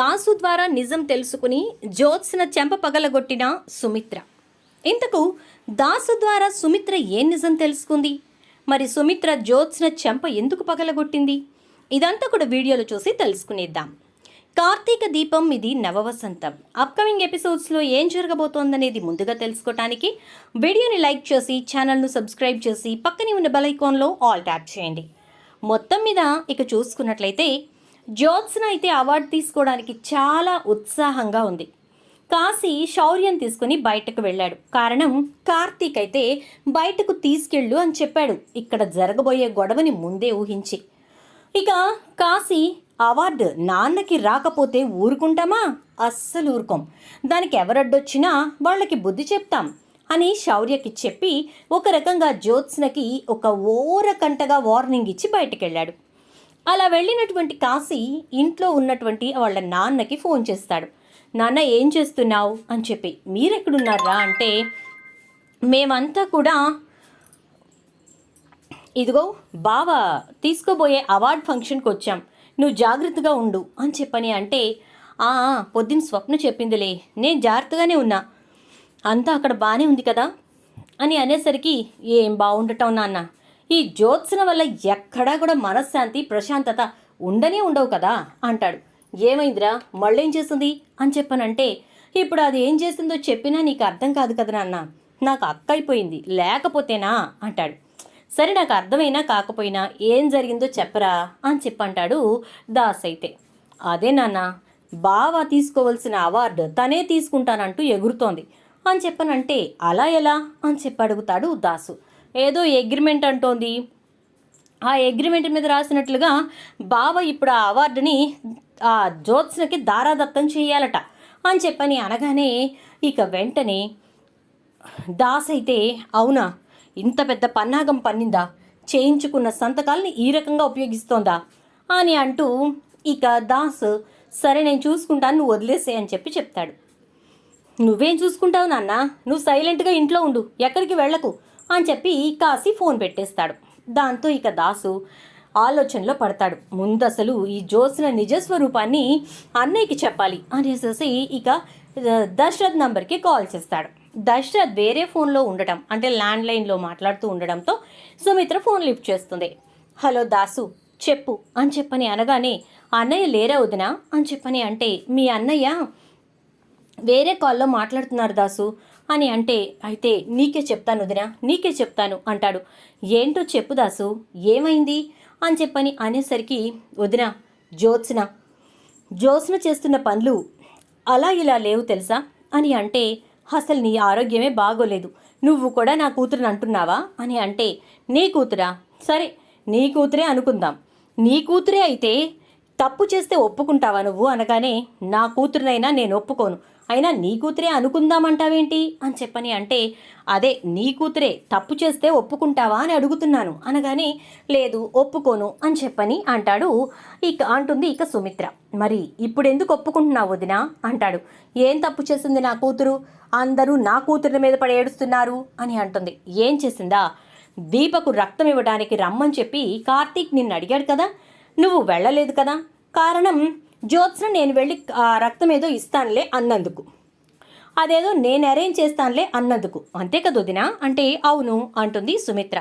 దాసు ద్వారా నిజం తెలుసుకుని జ్యోత్స్న చెంప పగలగొట్టిన సుమిత్ర. ఇంతకు దాసు ద్వారా సుమిత్ర ఏం నిజం తెలుసుకుంది? మరి సుమిత్ర జ్యోత్స్న చెంప ఎందుకు పగలగొట్టింది? ఇదంతా కూడా వీడియోలో చూసి తెలుసుకునేద్దాం. కార్తీక దీపం ఇది నవవసంతం. అప్కమింగ్ ఎపిసోడ్స్లో ఏం జరగబోతోందనేది ముందుగా తెలుసుకోవటానికి వీడియోని లైక్ చేసి ఛానల్ను సబ్స్క్రైబ్ చేసి పక్కనే ఉన్న బెల్ ఐకాన్లో ఆల్ ట్యాప్ చేయండి. మొత్తం మీద ఇక చూసుకున్నట్లయితే జ్యోత్స్న అయితే అవార్డు తీసుకోవడానికి చాలా ఉత్సాహంగా ఉంది. కాశీ శౌర్యం తీసుకుని బయటకు వెళ్ళాడు. కారణం కార్తీక్ అయితే బయటకు తీసుకెళ్ళు అని చెప్పాడు. ఇక్కడ జరగబోయే గొడవని ముందే ఊహించి. ఇక కాశీ అవార్డు నాన్నకి రాకపోతే ఊరుకుంటామా? అస్సలు ఊరుకోం. దానికి ఎవరడ్డొచ్చినా వాళ్ళకి బుద్ధి చెప్తాం అని శౌర్యకి చెప్పి ఒక రకంగా జ్యోత్స్నకి ఒక ఓరకంటగా వార్నింగ్ ఇచ్చి బయటకెళ్ళాడు. అలా వెళ్ళినటువంటి కాశీ ఇంట్లో ఉన్నటువంటి వాళ్ళ నాన్నకి ఫోన్ చేస్తాడు. నాన్న ఏం చేస్తున్నావు? అని చెప్పి మీరెక్కడున్నారా? అంటే మేమంతా కూడా ఇదిగో బావ తీసుకోబోయే అవార్డ్ ఫంక్షన్కి వచ్చాం. నువ్వు జాగ్రత్తగా ఉండు. అని చెప్పని అంటే "ఆ, పొద్దున్న స్వప్న చెప్పిందిలే. నేను జాగ్రత్తగానే ఉన్నా. అంతా అక్కడ బాగానే ఉంది కదా? అని అనేసరికి ఏం బాగుండటం నాన్న. ఈ జ్యోత్సన వల్ల ఎక్కడా కూడా మనశ్శాంతి ప్రశాంతత ఉండనే ఉండవు కదా? అంటాడు. ఏమైందిరా? మళ్ళేం చేస్తుంది? అని చెప్పానంటే ఇప్పుడు అది ఏం చేసిందో చెప్పినా నీకు అర్థం కాదు కదా నాన్న. నాకు అక్క అయిపోయింది. లేకపోతేనా? అంటాడు. సరే నాకు అర్థమైనా కాకపోయినా ఏం జరిగిందో చెప్పరా? అని చెప్పంటాడు దాస్ అయితే. అదే నాన్న బావ తీసుకోవాల్సిన అవార్డు తనే తీసుకుంటానంటూ ఎగురుతోంది. అని చెప్పనంటే అలా ఎలా? అని చెప్పి అడుగుతాడు దాసు. ఏదో అగ్రిమెంట్ అంటోంది. ఆ అగ్రిమెంట్ మీద రాసినట్లుగా బావ ఇప్పుడు ఆ అవార్డుని ఆ జ్యోత్స్నకి దారాదత్తం చేయాలట అని చెప్పని అనగానే ఇక వెంటనే దాస్ అయితే అవునా? ఇంత పెద్ద పన్నాగం పన్నిందా? చేయించుకున్న సంతకాలని ఈ రకంగా ఉపయోగిస్తోందా? అని అంటూ ఇక దాస్ సరే నేను చూసుకుంటాను నువ్వు వదిలేసే అని చెప్పి చెప్తాడు. నువ్వేం చూసుకుంటావు నాన్న? నువ్వు సైలెంట్గా ఇంట్లో ఉండు ఎక్కడికి వెళ్ళకు. అని చెప్పి కాసి ఫోన్ పెట్టేస్తాడు. దాంతో ఇక దాసు ఆలోచనలో పడతాడు. ముందు అసలు ఈ జ్యోత్స్న నిజస్వరూపాన్ని అన్నయ్యకి చెప్పాలి అనేసి ఇక దశరథ్ నంబర్కి కాల్ చేస్తాడు. దశరథ్ వేరే ఫోన్లో ఉండటం అంటే ల్యాండ్లైన్లో మాట్లాడుతూ ఉండడంతో సుమిత్ర ఫోన్ లిఫ్ట్ చేస్తుంది. హలో దాసు చెప్పు అని చెప్పని అనగానే అన్నయ్య లేరా వదినా? అని చెప్పని అంటే మీ అన్నయ్య వేరే కాల్లో మాట్లాడుతున్నారు దాసు. అని అంటే అయితే నీకే చెప్తాను వదినా నీకే చెప్తాను అంటాడు. ఏంటో చెప్పు దాసు ఏమైంది? అని చెప్పని అనేసరికి వదిన జ్యోత్స్న జ్యోత్స్న చేస్తున్న పనులు అలా ఇలా లేవు తెలుసా? అని అంటే అసలు నీ ఆరోగ్యమే బాగోలేదు. నువ్వు కూడా నా కూతురుని అంటున్నావా? అని అంటే నీ కూతురా? సరే నీ కూతురే అనుకుందాం. నీ కూతురే అయితే తప్పు చేస్తే ఒప్పుకుంటావా నువ్వు? అనగానే నా కూతురునైనా నేను ఒప్పుకోను. అయినా నీ కూతురే అనుకుందామంటావేంటి అని చెప్పని అంటే అదే నీ కూతురే తప్పు చేస్తే ఒప్పుకుంటావా అని అడుగుతున్నాను. అనగానే లేదు ఒప్పుకోను అని చెప్పని అంటాడు ఇక అంటుంది ఇక సుమిత్ర. మరి ఇప్పుడు ఎందుకు ఒప్పుకుంటున్నావు వదిన? అంటాడు. ఏం తప్పు చేసింది నా కూతురు? అందరూ నా కూతురు మీద పడి ఏడుస్తున్నారు అని అంటుంది. ఏం చేసిందా? దీపకు రక్తం ఇవ్వడానికి రమ్మని చెప్పి కార్తీక్ నిన్ను అడిగాడు కదా. నువ్వు వెళ్ళలేదు కదా. కారణం జ్యోత్స్న నేను వెళ్ళి ఆ రక్తం ఏదో ఇస్తానులే అన్నందుకు. అదేదో నేను అరేంజ్ చేస్తానులే అన్నందుకు. అంతే కదా వదినా? అంటే అవును అంటుంది సుమిత్ర.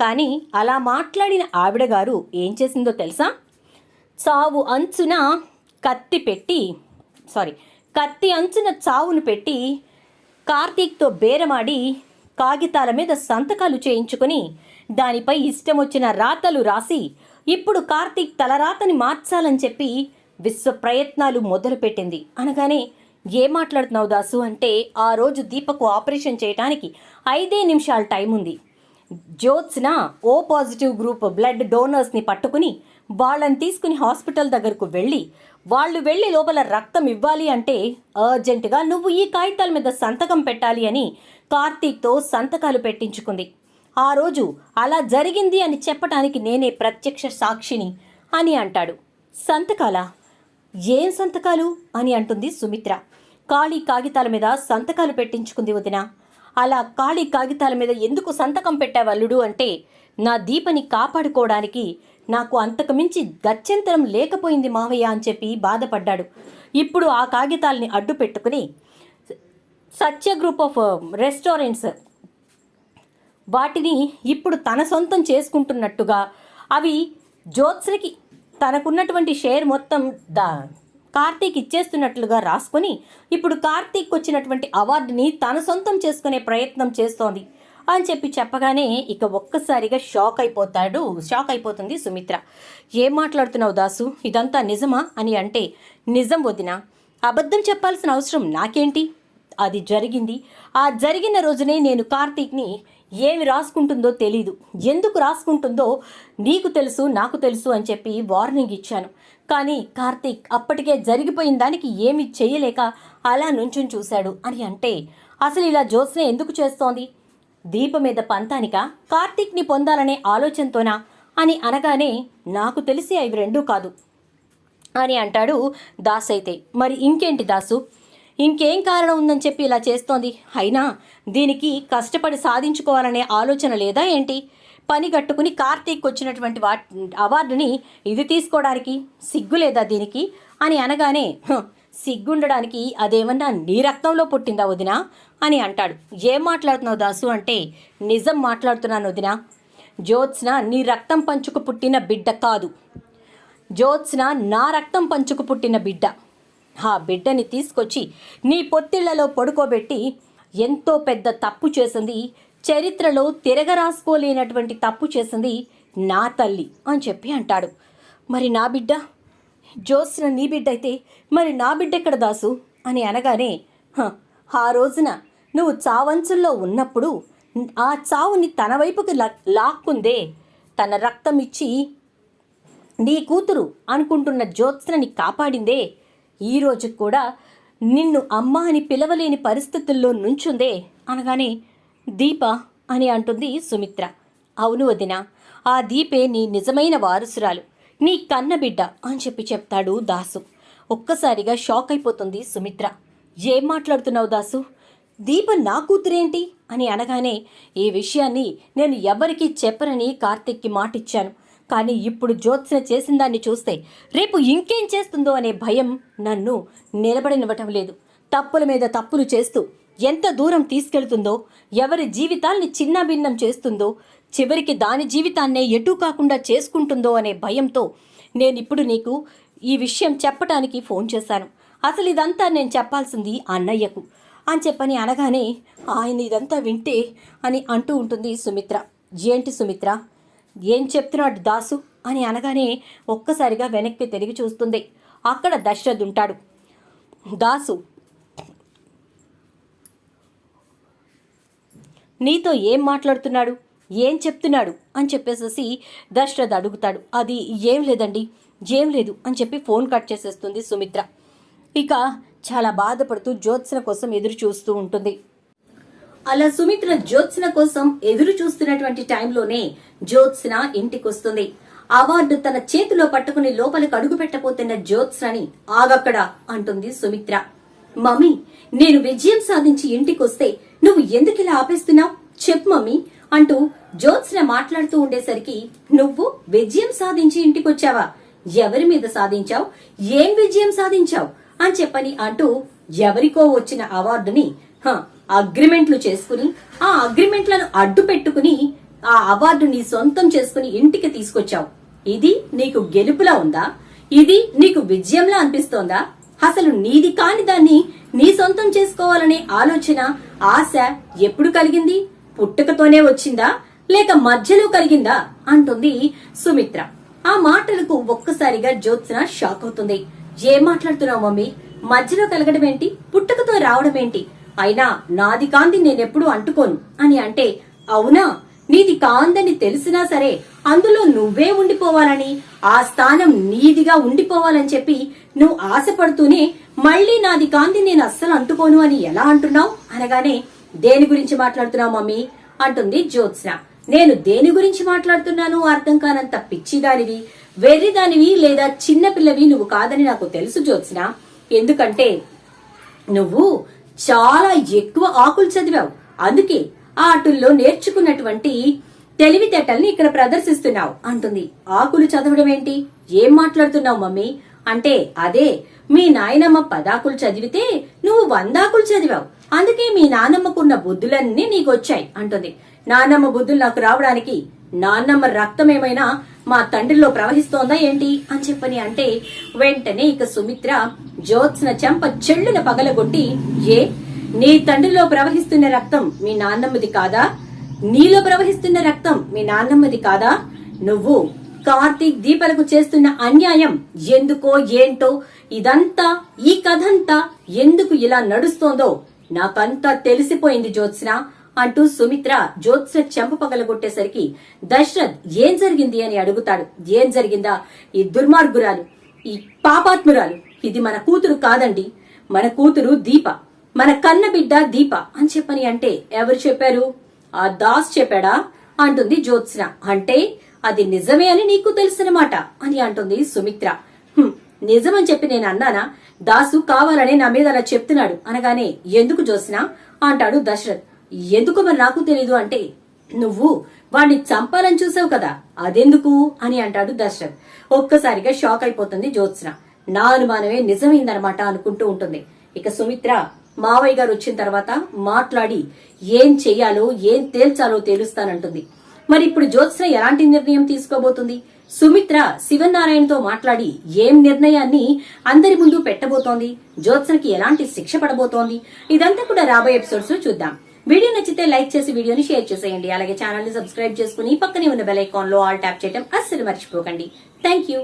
కానీ అలా మాట్లాడిన ఆవిడ గారు ఏం చేసిందో తెలుసా? చావు అంచున కత్తి పెట్టి సారీ కత్తి అంచున చావును పెట్టి కార్తీక్తో బేరమాడి కాగితాల మీద సంతకాలు చేయించుకొని దానిపై ఇష్టం వచ్చిన రాతలు రాసి ఇప్పుడు కార్తీక్ తలరాతని మార్చాలని చెప్పి విశ్వ ప్రయత్నాలు మొదలుపెట్టింది. అనగానే ఏ మాట్లాడుతున్నావు దాసు? అంటే ఆ రోజు దీపకు ఆపరేషన్ చేయడానికి ఐదే నిమిషాల టైం ఉంది Jyotsna O positive group blood డోనర్స్ని పట్టుకుని వాళ్ళని తీసుకుని హాస్పిటల్ దగ్గరకు వెళ్ళి వాళ్ళు వెళ్ళి లోపల రక్తం ఇవ్వాలి అంటే అర్జెంటుగా నువ్వు ఈ కాగితాల మీద సంతకం పెట్టాలి అని కార్తీక్తో సంతకాలు పెట్టించుకుంది. ఆ రోజు అలా జరిగింది అని చెప్పటానికి నేనే ప్రత్యక్ష సాక్షిని అని అంటాడు. సంతకాలా? ఏం సంతకాలు? అని అంటుంది సుమిత్ర. ఖాళీ కాగితాల మీద సంతకాలు పెట్టించుకుంది వదిన. అలా ఖాళీ కాగితాల మీద ఎందుకు సంతకం పెట్టావల్లుడు అంటే నా దీపని కాపాడుకోవడానికి నాకు అంతకు మించి గత్యంతరం లేకపోయింది మావయ్య అని చెప్పి బాధపడ్డాడు. ఇప్పుడు ఆ కాగితాలని అడ్డు పెట్టుకుని Satya group of um, restaurants వాటిని ఇప్పుడు తన సొంతం చేసుకుంటున్నట్టుగా అవి జ్యోత్స్నకి తనకున్నటువంటి షేర్ మొత్తం దా కార్తీక్ ఇచ్చేస్తున్నట్లుగా రాసుకొని ఇప్పుడు కార్తీక్ వచ్చినటువంటి అవార్డుని తన సొంతం చేసుకునే ప్రయత్నం చేస్తోంది అని చెప్పి చెప్పగానే ఇక ఒక్కసారిగా షాక్ అయిపోతాడు షాక్ అయిపోతుంది సుమిత్ర. ఏం మాట్లాడుతున్నావు దాసు? ఇదంతా నిజమా? అని అంటే నిజం వదిన అబద్ధం చెప్పాల్సిన అవసరం నాకేంటి? అది జరిగింది. ఆ జరిగిన రోజునే నేను కార్తీక్ని ఏమి రాసుకుంటుందో తెలీదు. ఎందుకు రాసుకుంటుందో నీకు తెలుసు నాకు తెలుసు అని చెప్పి వార్నింగ్ ఇచ్చాను. కానీ కార్తీక్ అప్పటికే జరిగిపోయిన దానికి ఏమి చేయలేక అలా నుంచుని చూశాడు. అని అంటే అసలు ఇలా జ్యోత్స్న ఎందుకు చేస్తోంది? దీప మీద పంతానిక? కార్తీక్ని పొందాలనే ఆలోచనతోనా? అని అనగానే నాకు తెలిసి అవి రెండూ కాదు. అని అంటాడు దాస్ అయితే మరి ఇంకేంటి దాసు? ఇంకేం కారణం ఉందని చెప్పి ఇలా చేస్తోంది. అయినా దీనికి కష్టపడి సాధించుకోవాలనే ఆలోచన లేదా ఏంటి? పని కట్టుకుని కార్తీక్ వచ్చినటువంటి వా అవార్డుని ఇది తీసుకోవడానికి సిగ్గు లేదా దీనికి? అని అనగానే సిగ్గుండడానికి అదేమన్నా నీ రక్తంలో పుట్టిందా వదినా అని అంటాడు. ఏం మాట్లాడుతున్నావు దాసు అంటే నిజం మాట్లాడుతున్నాను వదినా. జ్యోత్స్న నీ రక్తం పంచుకు పుట్టిన బిడ్డ కాదు. జ్యోత్స్న నా రక్తం పంచుకు పుట్టిన బిడ్డ. ఆ బిడ్డని తీసుకొచ్చి నీ పొత్తిళ్ళలో పడుకోబెట్టి ఎంతో పెద్ద తప్పు చేసింది చరిత్రలో తిరగరాసుకోలేనటువంటి తప్పు చేసింది నా తల్లి అని చెప్పి అంటాడు. మరి నా బిడ్డ? జ్యోత్స్న నీ బిడ్డ అయితే మరి నా బిడ్డ ఎక్కడ దాసు? అని అనగానే "హ, ఆ రోజున నువ్వు చావంచుల్లో ఉన్నప్పుడు ఆ చావుని తన వైపుకి లా లాక్కుందే. తన రక్తం ఇచ్చి నీ కూతురు అనుకుంటున్న జ్యోత్స్నని కాపాడిందే. ఈ కూడా నిన్ను అమ్మ అని పిలవలేని పరిస్థితుల్లో నుంచుందే అనగానే దీప అని అంటుంది సుమిత్ర. అవును వదిన ఆ దీపే నీ నిజమైన వారసురాలు నీ కన్నబిడ్డ అని చెప్పి చెప్తాడు దాసు. ఒక్కసారిగా షాక్ అయిపోతుంది సుమిత్ర. ఏం మాట్లాడుతున్నావు దాసు? దీప నా కూతురేంటి? అని అనగానే ఈ విషయాన్ని నేను ఎవరికీ చెప్పనని కార్తిక్కి మాటిచ్చాను. కానీ ఇప్పుడు జ్యోత్స్న చేసిన దాన్ని చూస్తే రేపు ఇంకేం చేస్తుందో అనే భయం నన్ను నిలబడినివ్వటం లేదు. తప్పుల మీద తప్పులు చేస్తూ ఎంత దూరం తీసుకెళ్తుందో ఎవరి జీవితాల్ని చిన్నభిన్నం చేస్తుందో చివరికి దాని జీవితాన్నే ఎటూ కాకుండా చేసుకుంటుందో అనే భయంతో నేనిప్పుడు నీకు ఈ విషయం చెప్పటానికి ఫోన్ చేశాను. అసలు ఇదంతా నేను చెప్పాల్సింది అన్నయ్యకు. అని చెప్పని అనగానే ఆయన ఇదంతా వింటే అని అంటూ ఉంటుంది సుమిత్ర. ఏంటి సుమిత్ర? ఏం చెప్తున్నాడు దాసు? అని అనగానే ఒక్కసారిగా వెనక్కి తిరిగి చూస్తుంది. అక్కడ దశరథ్ ఉంటాడు. దాసు నీతో ఏం మాట్లాడుతున్నాడు? ఏం చెప్తున్నాడు? అని చెప్పేసేసి దశరథ్ అడుగుతాడు. అది ఏం లేదండి ఏం లేదు అని చెప్పి ఫోన్ కట్ చేసేస్తుంది సుమిత్ర. ఇక చాలా బాధపడుతూ జ్యోత్సన కోసం ఎదురు చూస్తూ ఉంటుంది. అలా సుమిత్ర జ్యోత్స్న కోసం ఎదురు చూస్తున్నటువంటి టైంలోనే జ్యోత్స్న ఇంటికొస్తుంది. అవార్డు తన చేతిలో పట్టుకుని లోపలికి అడుగు పెట్టబోతున్న జ్యోత్స్నని ఆగక్కడ అంటుంది సుమిత్ర. మమ్మీ నేను విజయం సాధించి ఇంటికొస్తే నువ్వు ఎందుకు ఇలా ఆపేస్తున్నావు? చెప్పు మమ్మీ అంటూ జ్యోత్స్న మాట్లాడుతూ ఉండేసరికి నువ్వు విజయం సాధించి ఇంటికొచ్చావా? ఎవరి మీద సాధించావు? ఏం విజయం సాధించావు? అని చెప్పని అంటూ ఎవరికో వచ్చిన అవార్డుని అగ్రిమెంట్లు చేసుకుని ఆ అగ్రిమెంట్లను అడ్డు పెట్టుకుని ఆ అవార్డు నీ సొంతం చేసుకుని ఇంటికి తీసుకొచ్చావు. ఇది నీకు గెలుపులా ఉందా? ఇది నీకు విజయంలా అనిపిస్తోందా? అసలు నీది కాని దాన్ని నీ సొంతం చేసుకోవాలనే ఆలోచన ఆశ ఎప్పుడు కలిగింది? పుట్టుకతోనే వచ్చిందా? లేక మధ్యలో కలిగిందా? అంటుంది సుమిత్ర. ఆ మాటలకు ఒక్కసారిగా జ్యోత్స్న షాక్ అవుతుంది. ఏం మాట్లాడుతున్నావు మమ్మీ? మధ్యలో కలగడం ఏంటి పుట్టుకతో రావడం ఏంటి అయినా నాది కాంది నేనెప్పుడు అంటుకోను. అని అంటే అవునా? నీది కాందని తెలిసినా సరే అందులో నువ్వే ఉండిపోవాలని ఆ స్థానం నీదిగా ఉండిపోవాలని చెప్పి నువ్వు ఆశపడుతూనే మళ్ళీ నాది కాంది నేను అస్సలు అంటుకోను అని ఎలా అంటున్నావు? అనగానే దేని గురించి మాట్లాడుతున్నావు మమ్మీ? అంటుంది జ్యోత్స్న. నేను దేని గురించి మాట్లాడుతున్నాను అర్థం కానంత పిచ్చిదానివి వెర్రిదానివి లేదా చిన్నపిల్లవి నువ్వు కాదని నాకు తెలుసు జ్యోత్స్న. ఎందుకంటే నువ్వు చాలా ఎక్కువ ఆకులు చదివావు. అందుకే ఆటుల్లో ఆటల్లో నేర్చుకున్నటువంటి తెలివితేటల్ని ఇక్కడ ప్రదర్శిస్తున్నావు అంటుంది. ఆకులు చదవడం ఏంటి? ఏం మాట్లాడుతున్నావు మమ్మీ? అంటే అదే మీ నాయనమ్మ పదాకులు చదివితే నువ్వు వందాకులు చదివావు. అందుకే మీ నానమ్మకున్న బుద్ధులన్నీ నీకొచ్చాయి అంటుంది. నానమ్మ బుద్ధులు నాకు రావడానికి నాన్నమ్మ రక్తం ఏమైనా మా తండ్రిలో ప్రవహిస్తోందా ఏంటి అని చెప్పని అంటే వెంటనే ఇక సుమిత్ర జ్యోత్స్న చెంప చెల్లున పగలగొట్టి ఏ నీ తండ్రిలో ప్రవహిస్తున్న రక్తం మీ నాన్నమ్మది కాదా? నీలో ప్రవహిస్తున్న రక్తం మీ నాన్నమ్మది కాదా? నువ్వు కార్తీక్ దీపలకు చేస్తున్న అన్యాయం ఎందుకో ఏంటో ఇదంతా ఈ కథంతా ఎందుకు ఇలా నడుస్తోందో నాకంతా తెలిసిపోయింది జ్యోత్స్న. అంటూ సుమిత్ర జ్యోత్స్న చెంప పగలగొట్టేసరికి దశరథ్ ఏం జరిగింది అని అడుగుతాడు. ఏం జరిగిందా? ఈ దుర్మార్గురాలు ఈ పాపాత్మురాలు ఇది మన కూతురు కాదండి. మన కూతురు దీప మన కన్న బిడ్డ దీప అని చెప్పని అంటే ఎవరు చెప్పారు? ఆ దాస్ చెప్పాడా? అంటుంది జ్యోత్స్న. అంటే అది నిజమే అని నీకు తెలుసనమాట అని అంటుంది సుమిత్ర. నిజమని చెప్పి నేను అన్నానా? దాసు కావాలని నా మీద అలా చెప్తున్నాడు అనగానే ఎందుకు జ్యోత్స్న? అంటాడు దశరథ్. ఎందుకు మరి నాకు తెలీదు అంటే నువ్వు వాణ్ణి చంపాలని చూసావు కదా అదెందుకు అని అంటాడు దశరథ్ ఒక్కసారిగా షాక్ అయిపోతుంది జ్యోత్స్న. నా అనుమానమే నిజమైందనమాట అనుకుంటూ ఉంటుంది. ఇక సుమిత్ర మావయ్య గారు వచ్చిన తర్వాత మాట్లాడి ఏం చెయ్యాలో ఏం తేల్చాలో తేలుస్తానంటుంది. మరి ఇప్పుడు జ్యోత్స్న ఎలాంటి నిర్ణయం తీసుకోబోతుంది? సుమిత్ర శివనారాయణతో మాట్లాడి ఏం నిర్ణయాన్ని అందరి ముందు పెట్టబోతోంది? జ్యోత్స్నకి ఎలాంటి శిక్ష పడబోతోంది? ఇదంతా కూడా రాబోయే ఎపిసోడ్స్లో చూద్దాం. వీడియో నచ్చితే లైక్ చేసి వీడియోని షేర్ చేసేయండి. అలాగే ఛానల్ని సబ్స్క్రైబ్ చేసుకుని పక్కనే ఉన్న బెల్ ఐకాన్లో ఆల్ ట్యాప్ చేయడం అస్సలు మర్చిపోకండి. Thank you